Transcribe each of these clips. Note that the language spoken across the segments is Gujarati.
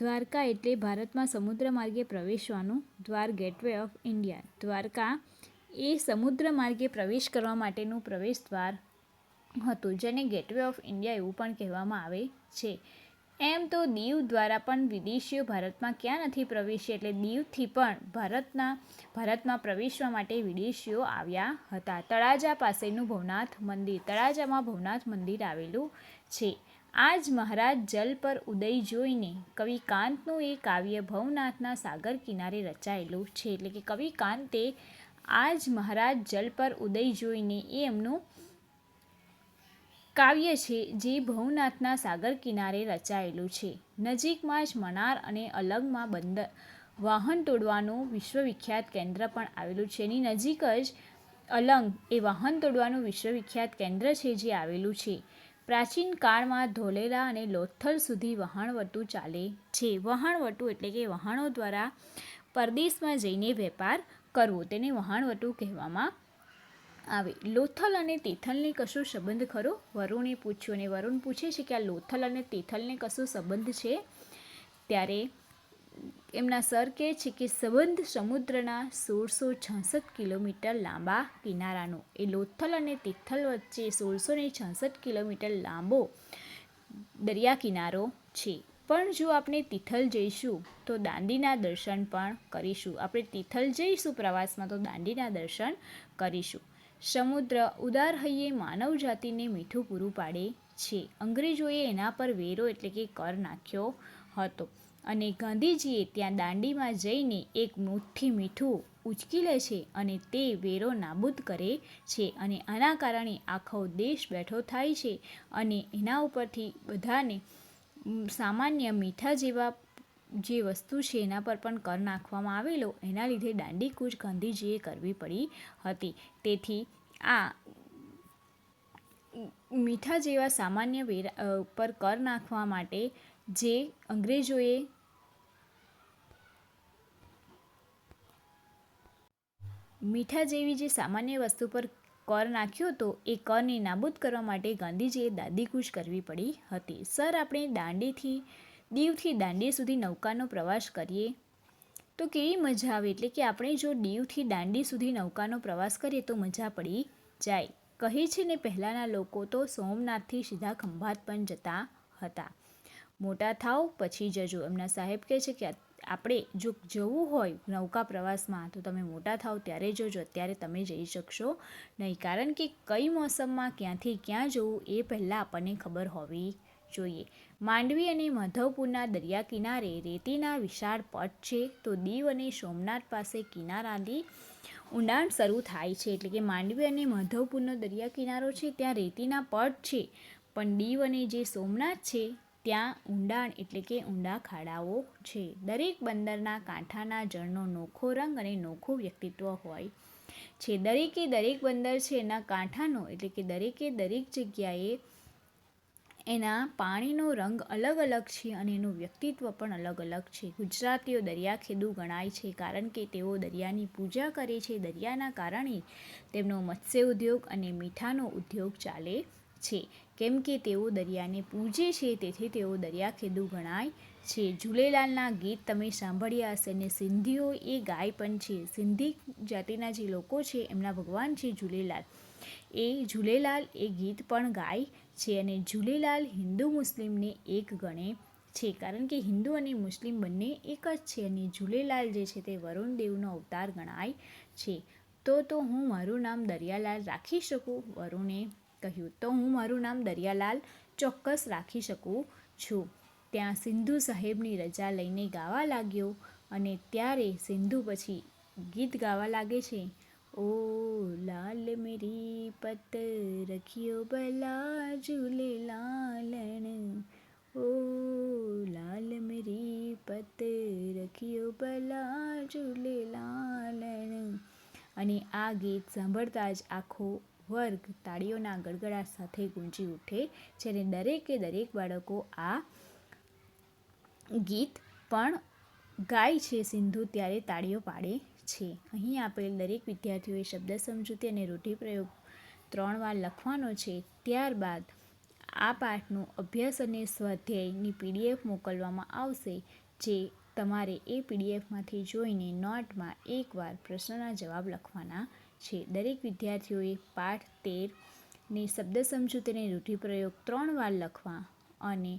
દ્વારકા એટલે ભારતમાં સમુદ્ર માર્ગે પ્રવેશવાનું દ્વાર ગેટવે ઓફ ઇન્ડિયા. દ્વારકા એ સમુદ્ર માર્ગે પ્રવેશ કરવા માટેનું પ્રવેશ દ્વાર હતું, જેને ગેટવે ઓફ ઇન્ડિયા એવું પણ કહેવામાં આવે છે. એમ તો દીવ દ્વારા પણ વિદેશીઓ ભારતમાં ક્યાં નથી પ્રવેશી એટલે દીવથી પણ ભારતના, ભારતમાં પ્રવેશવા માટે વિદેશીઓ આવ્યા હતા. તળાજા પાસેનું ભવનાથ મંદિર, તળાજામાં ભવનાથ મંદિર આવેલું છે. આજ મહારાજ જલ પર ઉદય જોઈને કવિ કાંતનું એ કાવ્ય ભવનાથના સાગર કિનારે રચાયેલું છે. એટલે કે કવિ કાંતે આજ મહારાજ જલ પર ઉદય જોઈને એ એમનું કાવ્ય છે જે ભવનાથના સાગર કિનારે રચાયેલું છે. નજીકમાં જ મનાર અને અલંગમાં બંદર વાહન તોડવાનું વિશ્વવિખ્યાત કેન્દ્ર પણ આવેલું છે. એની નજીક જ અલંગ એ વાહન તોડવાનું વિશ્વવિખ્યાત કેન્દ્ર છે જે આવેલું છે. પ્રાચીન કાળમાં ધોલેરા અને લોથલ સુધી વહાણવટું ચાલે છે. વહાણવટું એટલે કે વહાણો દ્વારા પરદેશમાં જઈને વેપાર કરવો, તેને વહાણવટું કહેવામાં આવે. લોથલ અને તિથલને કશો સંબંધ ખરો? વરુણે પૂછ્યું અને વરુણ પૂછે છે કે આ લોથલ અને તિથલને કશો સંબંધ છે? ત્યારે એમના સર કહે છે કે સંબંધ સમુદ્રના સોળસો છાસઠ કિલોમીટર લાંબા કિનારાનો. એ લોથલ અને તિથલ વચ્ચે સોળસો ને છાસઠ કિલોમીટર લાંબો દરિયા કિનારો છે. પણ જો આપણે તિથલ જઈશું તો દાંડીના દર્શન પણ કરીશું. આપણે તિથલ જઈશું પ્રવાસમાં તો દાંડીના દર્શન કરીશું. સમુદ્ર ઉદાર હૈયે માનવ જાતિને મીઠું પૂરું પાડે છે. અંગ્રેજોએ એના પર વેરો એટલે કે કર નાખ્યો હતો. અને ગાંધીજીએ ત્યાં દાંડીમાં જઈને એક મુઠ્ઠી મીઠું ઉચકી લે છે અને તે વેરો નાબૂદ કરે છે અને આના કારણે આખો દેશ બેઠો થાય છે અને એના ઉપરથી બધાને સામાન્ય મીઠા જેવા જે વસ્તુ છે એના પર પણ કર નાખવામાં આવેલો. એના લીધે દાંડી કૂચ ગાંધીજીએ કરવી પડી હતી. તેથી આ મીઠા જેવા સામાન્ય વેરા પર કર નાખવા માટે જે અંગ્રેજોએ મીઠા જેવી જે સામાન્ય વસ્તુ પર કર નાખ્યો હતો એ કરને નાબૂદ કરવા માટે ગાંધીજીએ દાદીકૂચ કરવી પડી હતી. સર, આપણે દાંડીથી, દીવથી દાંડી સુધી નૌકાનો પ્રવાસ કરીએ? તો કેવી મજા આવે? એટલે કે આપણે જો દીવથી દાંડી સુધી નૌકાનો પ્રવાસ કરીએ તો મજા પડી જાય. કહે છે ને પહેલાંના લોકો તો સોમનાથથી સીધા ખંભાત પણ જતા હતા. મોટા થાવ પછી જજો. એમના સાહેબ કહે છે કે આપણે જો જવું હોય નૌકા પ્રવાસમાં, તો તમે મોટા થાવ, ત્યારે જોજો અત્યારે તમે જઈ શકશો. નહીં, કારણ કે કઈ મોસમમાં, ક્યાંથી ક્યાં જવું, એ પહેલાં આપણને ખબર હોવી જોઈએ. માંડવી અને માધવપુરના દરિયા કિનારે રેતીના વિશાળ પટ છે, તો દીવ અને સોમનાથ પાસે કિનારાથી ઊંડાણ શરૂ થાય છે. એટલે કે માંડવી અને માધવપુરનો દરિયા કિનારો છે, ત્યાં રેતીના પટ છે. પણ દીવ અને જે સોમનાથ છે ત્યાં ઊંડાણ એટલે કે ઊંડા ખાડાઓ છે. દરેક બંદરના કાંઠાના જળનો નોખો રંગ અને નોખું વ્યક્તિત્વ હોય છે. દરેકે દરેક બંદર છે એના કાંઠાનો એટલે કે દરેકે દરેક જગ્યાએ એના પાણીનો રંગ અલગ અલગ છે અને એનું વ્યક્તિત્વ પણ અલગ અલગ છે. ગુજરાતીઓ દરિયાખેદુ ગણાય છે કારણ કે તેઓ દરિયાની પૂજા કરે છે. દરિયાના કારણે તેમનો મત્સ્ય ઉદ્યોગ અને મીઠાનો ઉદ્યોગ ચાલે છે. કેમ કે તેઓ દરિયાને પૂજે છે, તેથી તેઓ દરિયાખેદુ ગણાય છે. ઝૂલેલાલના ગીત તમે સાંભળ્યા હશે અને સિંધીઓ એ ગાય પણ છે. સિંધી જાતિના જે લોકો છે, એમના ભગવાન છે ઝૂલેલાલ. એ ઝૂલેલાલ એ ગીત પણ ગાય છે અને ઝૂલેલાલ હિન્દુ મુસ્લિમને એક ગણે છે. કારણ કે હિન્દુ અને મુસ્લિમ બંને એક જ છે અને ઝૂલેલાલ જે છે તે વરુણ દેવનો અવતાર ગણાય છે. તો તો હું મારું નામ દરિયાલાલ રાખી શકું? વરુણે કહ્યું. તો હું મારું નામ દરિયાલાલ ચોક્કસ રાખી શકું છું. ત્યાં સિંધુ સાહેબની રજા લઈને ગાવા લાગ્યો અને ત્યારે સિંધુ પછી ગીત ગાવા લાગે છે. ઓ લાલ મેરી પત રખિયો ભલા ઝૂલે લાલણ. ઓ લાલ મેરી પત રખિયો ભલા ઝૂલે લાલણ. અને આ ગીત સાંભળતા જ આખો વર્ગ તાળીઓના ગડગડાટ સાથે ગુંજી ઉઠે જ્યારે દરેકે દરેક બાળકો આ ગીત પણ ગાય છે સિંધુ ત્યારે તાળીઓ પાડે છે. અહીં આપેલ દરેક વિદ્યાર્થીઓએ શબ્દ સમજૂતી અને રૂઢિપ્રયોગ ત્રણ વાર લખવાનો છે. ત્યારબાદ આ પાઠનો અભ્યાસ અને સ્વાધ્યાયની પીડીએફ મોકલવામાં આવશે, જે તમારે એ પીડીએફમાંથી જોઈને નોટમાં એકવાર પ્રશ્નના જવાબ લખવાના છે. દરેક વિદ્યાર્થીઓએ પાઠ તેરની શબ્દ સમજૂતીને રૂઢિપ્રયોગ ત્રણ વાર લખવા અને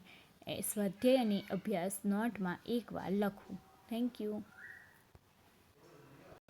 સ્વાધ્યાય અને અભ્યાસ નોટમાં એક વાર લખવું. Thank you